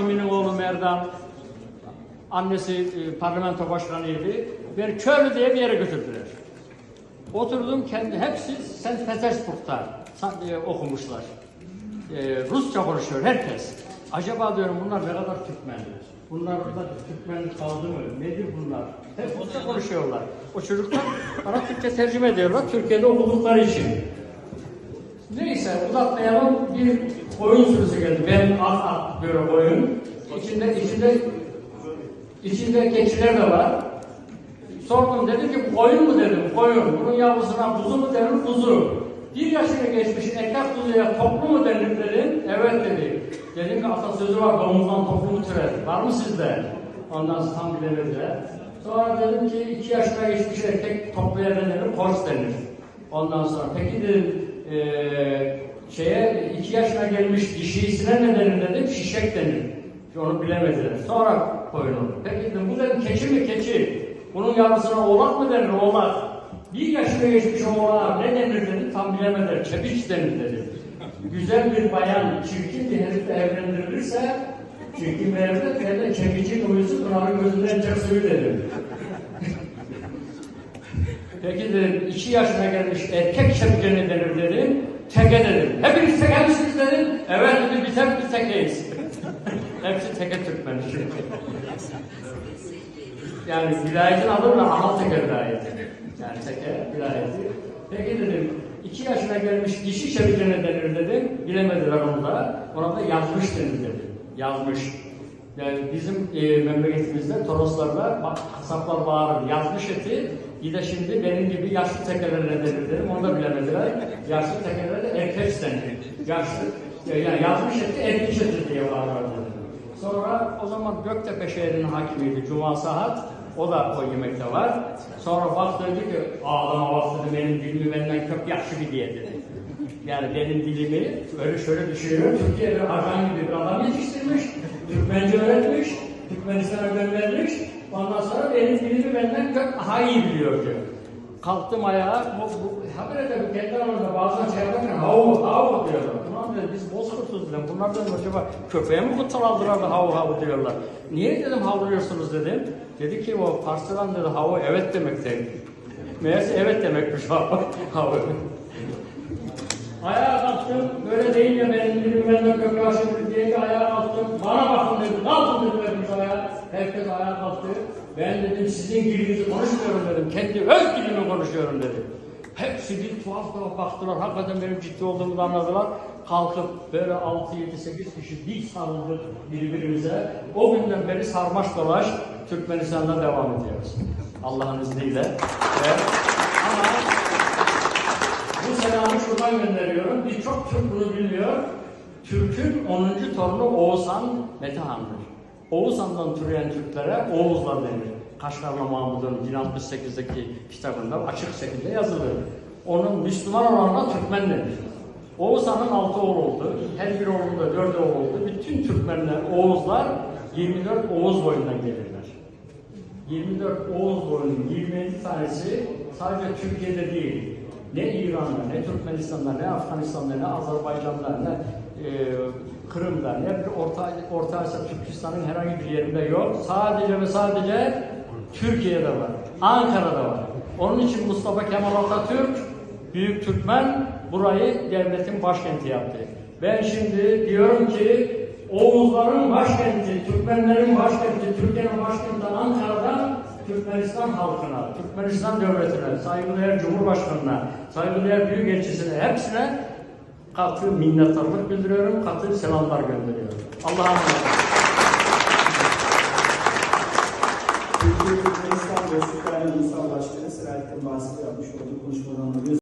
hakiminin oğlu Merdan, annesi e, parlamento başkanıydı. Beni Köylü diye bir yere götürdüler. Oturdum kendi hepsi St. Petersburg'da e, okumuşlar. E, Rusça konuşuyor herkes. Acaba diyorum bunlar ne kadar Türkmen? Bunlar da Türkmen kaldı mı? Nedir bunlar? Hep Rusça konuşuyorlar. O çocuklar bana Türkçe tercüme ediyorlar. Türkiye'de okudukları için. Neyse uzatmayalım bir koyun sürüsü geldi. Ben at at böyle koyun. İçinde içinde içinde keçiler de var. Sordum dedi ki koyun mu dedim koyun. Bunun yavrusuna kuzu mu denir kuzu. Bir yaşını geçmiş ekmek kuzuya toplu mu denir dedim. Evet dedi. Dedim ki atasözü var domuzdan toplu mu türer. Var mı sizde? Ondan sonra tam bilemediler. Sonra dedim ki iki yaşına geçmiş erkek topluya ne denir? Koç denir. Ondan sonra peki dedim eee şeye iki yaşına gelmiş dişisine ne denir dedim. Şişek denir. Onu bilemediler. Sonra koyun oldu. Peki dedim bu dedim keçi mi keçi? Bunun yavrusuna oğlak mı denir oğlak? Bir yaşına geçmiş oğlağa ne denir dedi tam bilemediler. Çepiç denir dedi. Güzel bir bayan çirkin bir herifle evlendirilirse çirkin bir herifle derler çepiçin uyusu Pınar'ın gözünden çok suyu dedim. Peki dedim iki yaşına gelmiş erkek çepice ne denir dedim. Teke dedim. Hepiniz teke misiniz dedim. Evet dedi biz hep biz tekeyiz. Hepsi teke Türkmen. Yani vilayetin adı da Anal Teke vilayeti. Yani Teke vilayeti. Peki dedim, iki yaşına gelmiş dişi çeviklerine denir dedim. Bilemediler onu da. Ona da yazmış denir dedim. Yazmış. Yani bizim e, memleketimizde Toroslarla bak, kasaplar bağırır. Yazmış eti. Bir de şimdi benim gibi yaşlı tekelerine denir dedim. Onu da bilemediler. Yaşlı tekelere de erkeç denir. Yaşlı. Yani yazmış eti erkeç eti diye bağırır dedim. Sonra o zaman Göktepe şehrinin hakimiydi Cuma Sahat. O da o yemekte var. Sonra baktı dedi ki ağlama dedi benim dilimi benden çok yaşlı bir diye dedi. Yani benim dilimi öyle şöyle düşünüyor. Türkiye bir ajan gibi bir adam yetiştirmiş. Türkmence öğretmiş. Türkmenistan'a göndermiş. Ondan sonra benim dilimi benden çok daha iyi biliyor diyor. Kalktım ayağa, bu, bu, habire tabii kendi aramızda bazen şey yaparken havu havu diyorlar. Ulan dedi biz bozkurtuz dedim. Bunlar dedim acaba köpeğe mi kutsal da havu havu diyorlar. Niye dedim havlıyorsunuz dedim. Dedi ki o Farsçadan dedi havu evet demek dedi. Meğerse evet demekmiş havu. havu. Ayağa kalktım, böyle değil ya benim dilim benden köpeğe aşırı diye ki ayağa kalktım. Bana bakın dedim, ne yaptın dedim hepimiz ayağa. Herkes ayağa kalktı. Ben dedim sizin dilinizi konuşmuyorum dedim. Kendi öz dilimi konuşuyorum dedim. Hepsi bir tuhaf tuhaf baktılar. Hakikaten benim ciddi olduğumu anladılar. Kalkıp böyle 6, 7, 8 kişi dil sarıldık birbirimize. O günden beri sarmaş dolaş Türkmenistan'da devam ediyoruz. Allah'ın izniyle. Ve, ama bu selamı şuradan gönderiyorum. Birçok Türk bunu bilmiyor. Türk'ün 10. torunu Oğuzhan Metehan'dır. Oğuzhan'dan türeyen Türklere Oğuzlar denir. Kaşgarlı Mahmud'un 1068'deki kitabında açık şekilde yazılı. Onun Müslüman olanına Türkmen denir. Oğuzhan'ın altı oğlu oldu. Her bir oğlunda dört oğlu oldu. Bütün Türkmenler, Oğuzlar 24 Oğuz boyundan gelirler. 24 Oğuz boyunun 27 tanesi sadece Türkiye'de değil, ne İran'da, ne Türkmenistan'da, ne Afganistan'da, ne Azerbaycan'da, ne e, Kırım'da, ne bir Orta, Orta Asya, Türkistan'ın herhangi bir yerinde yok. Sadece ve sadece Türkiye'de var, Ankara'da var. Onun için Mustafa Kemal Atatürk, Büyük Türkmen burayı devletin başkenti yaptı. Ben şimdi diyorum ki Oğuzların başkenti, Türkmenlerin başkenti, Türkiye'nin başkenti Ankara'dan Türkmenistan halkına, Türkmenistan devletine, saygıdeğer Cumhurbaşkanına, saygıdeğer Büyükelçisine hepsine katı minnettarlık bildiriyorum, katı selamlar gönderiyorum. Allah'a emanet olun.